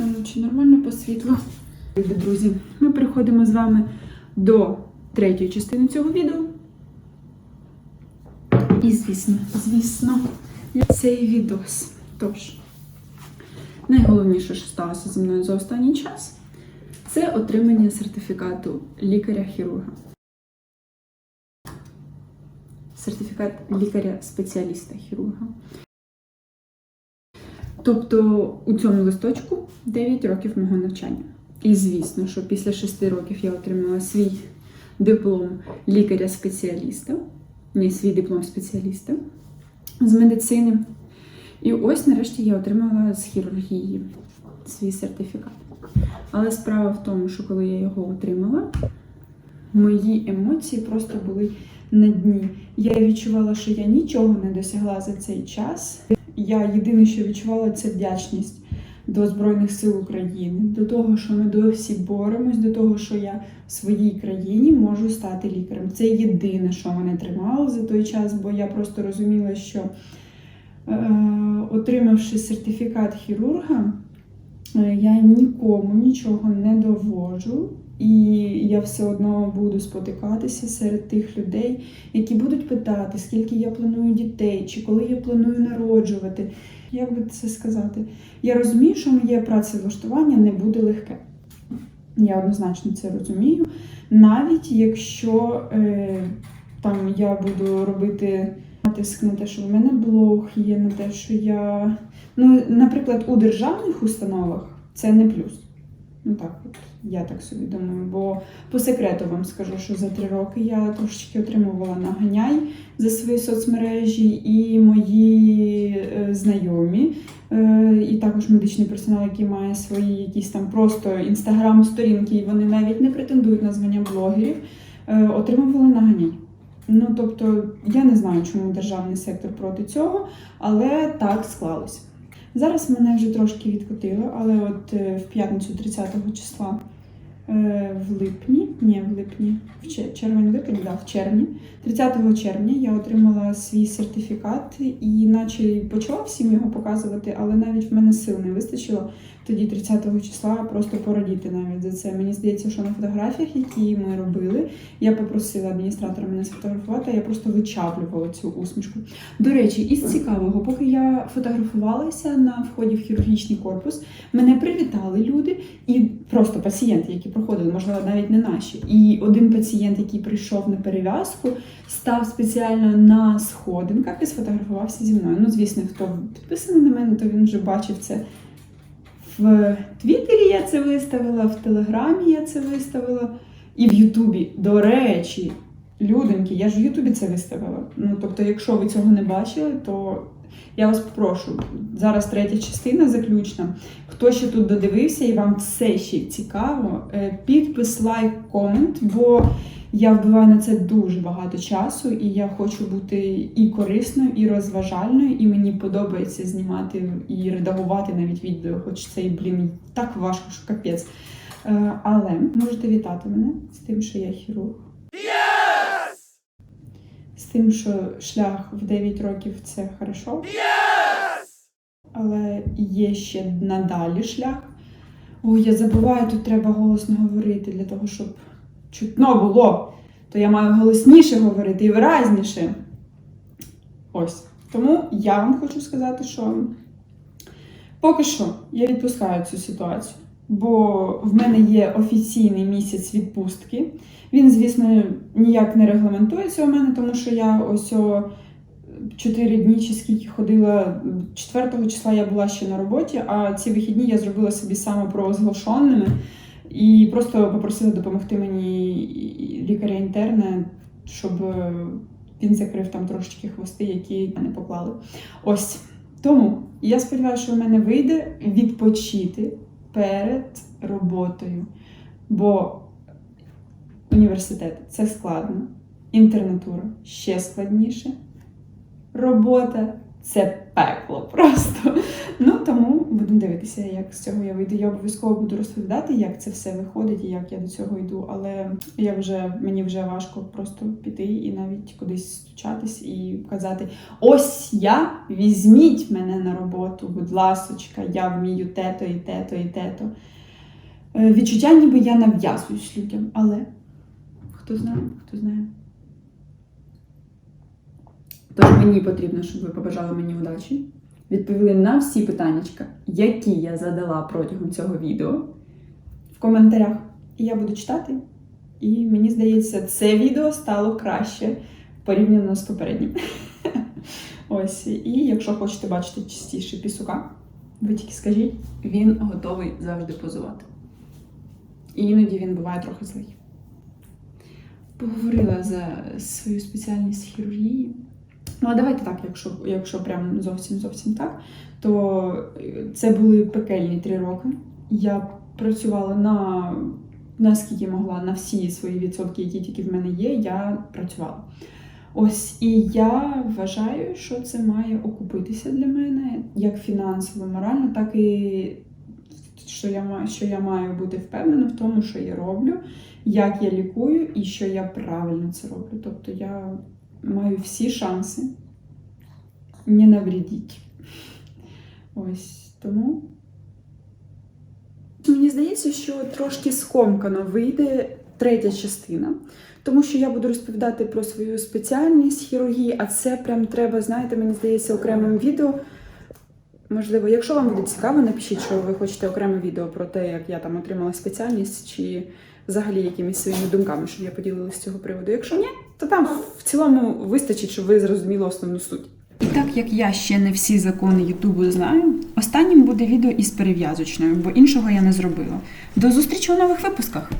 А ну, чи нормально по світлу? Друзі, ми переходимо з вами до третьої частини цього відео. І звісно, звісно, цей відос. Тож, найголовніше, що сталося зі мною за останній час, це отримання сертифікату лікаря-хірурга. Сертифікат лікаря-спеціаліста хірурга. Тобто у цьому листочку 9 років мого навчання. І звісно, що після 6 років я отримала свій диплом лікаря-спеціаліста, ні, свій диплом спеціаліста з медицини. І ось нарешті я отримала з хірургії свій сертифікат. Але справа в тому, що коли я його отримала, мої емоції просто були на дні. Я відчувала, що я нічого не досягла за цей час. Я єдине, що відчувала, це вдячність до Збройних сил України, до того, що ми досі боремось, до того, що я в своїй країні можу стати лікарем. Це єдине, що мене тримало за той час, бо я просто розуміла, що е, отримавши сертифікат хірурга, е, я нікому нічого не доводжу. І я все одно буду спотикатися серед тих людей, які будуть питати, скільки я планую дітей, чи коли я планую народжувати. Як би це сказати? Я розумію, що моє працевлаштування не буде легке. Я однозначно це розумію. Навіть якщо е, там я буду робити натиск на те, що в мене блог є, на те, що я. Ну, наприклад, у державних установах це не плюс. Ну так, от я так собі думаю. Бо по секрету вам скажу, що за три роки я трошечки отримувала наганяй за свої соцмережі, і мої е, знайомі, е, і також медичний персонал, який має свої якісь там просто інстаграм-сторінки, і вони навіть не претендують на звання блогерів, е, отримували наганяй. Ну тобто, я не знаю, чому державний сектор проти цього, але так склалося. Зараз мене вже трошки відкотило, але от е, в п'ятницю 30 числа е, в липні, ні, в липні, в чер- червень-липень, да, в червні, 30 червня я отримала свій сертифікат і наче почала всім його показувати, але навіть в мене сил не вистачило тоді 30 числа просто порадіти навіть за це. Мені здається, що на фотографіях, які ми робили, я попросила адміністратора мене сфотографувати, я просто вичавлювала цю усмішку. До речі, із цікавого, поки я фотографувалася на вході в хірургічний корпус, мене привітали люди і просто пацієнти, які проходили, можливо, навіть не наші. І один пацієнт, який прийшов на перев'язку, став спеціально на сходинках і сфотографувався зі мною. Ну, звісно, хто підписаний на мене, то він вже бачив це. В Твіттері я це виставила, в Телеграмі я це виставила, і в Ютубі. До речі, людоньки, я ж в Ютубі це виставила. Ну, тобто, якщо ви цього не бачили, то я вас попрошу. Зараз третя частина заключна. Хто ще тут додивився і вам все ще цікаво, е, підпис, лайк, комент, бо я вбиваю на це дуже багато часу, і я хочу бути і корисною, і розважальною, і мені подобається знімати і редагувати навіть відео, хоч це і, блін, так важко, що капець. Е, Але можете вітати мене з тим, що я хірург. З тим, що шлях в 9 років це хорошо. Але є ще надалі шлях. Ой, я забуваю, тут треба голосно говорити для того, щоб чутно було. То я маю голосніше говорити і виразніше. Ось. Тому я вам хочу сказати, що поки що я відпускаю цю ситуацію. Бо в мене є офіційний місяць відпустки. Він, звісно, ніяк не регламентується у мене, тому що я ось о 4 дні чи скільки ходила. 4 числа я була ще на роботі, а ці вихідні я зробила собі самопровозглашеними і просто попросила допомогти мені лікаря-інтерна, щоб е, він закрив там трошечки хвости, які не поклали. Ось. Тому я сподіваюся, що в мене вийде відпочити перед роботою. Бо університет це складно, інтернатура ще складніше, робота це пекло просто. Ну тому будемо дивитися, як з цього я вийду. Я обов'язково буду розповідати, як це все виходить і як я до цього йду. Але я вже мені вже важко просто піти і навіть кудись стучатись і казати: ось я, візьміть мене на роботу, будь ласочка, я вмію те-то і те-то і те-то. Е, Відчуття, ніби я нав'язуюсь людям, але хто знає, хто знає. Тож мені потрібно, щоб ви побажали мені удачі, відповіли на всі питання, які я задала протягом цього відео в коментарях. І я буду читати. І мені здається, це відео стало краще порівняно з попереднім. Ось. І якщо хочете бачити частіше пісука, ви тільки скажіть, він готовий завжди позувати. І іноді він буває трохи злий. Поговорила за свою спеціальність хірургії. Ну, а давайте так, якщо, якщо прям зовсім зовсім так, то е, це були пекельні три роки. Я працювала на наскільки могла, на всі свої відсотки, які тільки в мене є, я працювала. Ось і я вважаю, що це має окупитися для мене як фінансово, морально, так і що я що я маю бути впевнена в тому, що я роблю, як я лікую і що я правильно це роблю. Тобто я маю всі шанси не навредити. Ось тому. Мені здається, що трошки скомкано вийде третя частина, тому що я буду розповідати про свою спеціальність хірургії, а це прям треба, знаєте, мені здається, окремим відео. Можливо, якщо вам буде цікаво, напишіть, що ви хочете окреме відео про те, як я там отримала спеціальність, чи взагалі якимись своїми думками, щоб я поділилася з цього приводу. Якщо ні, то там в цілому вистачить, щоб ви зрозуміли основну суть. І так як я ще не всі закони Ютубу знаю, останнім буде відео із перев'язочною, бо іншого я не зробила. До зустрічі у нових випусках!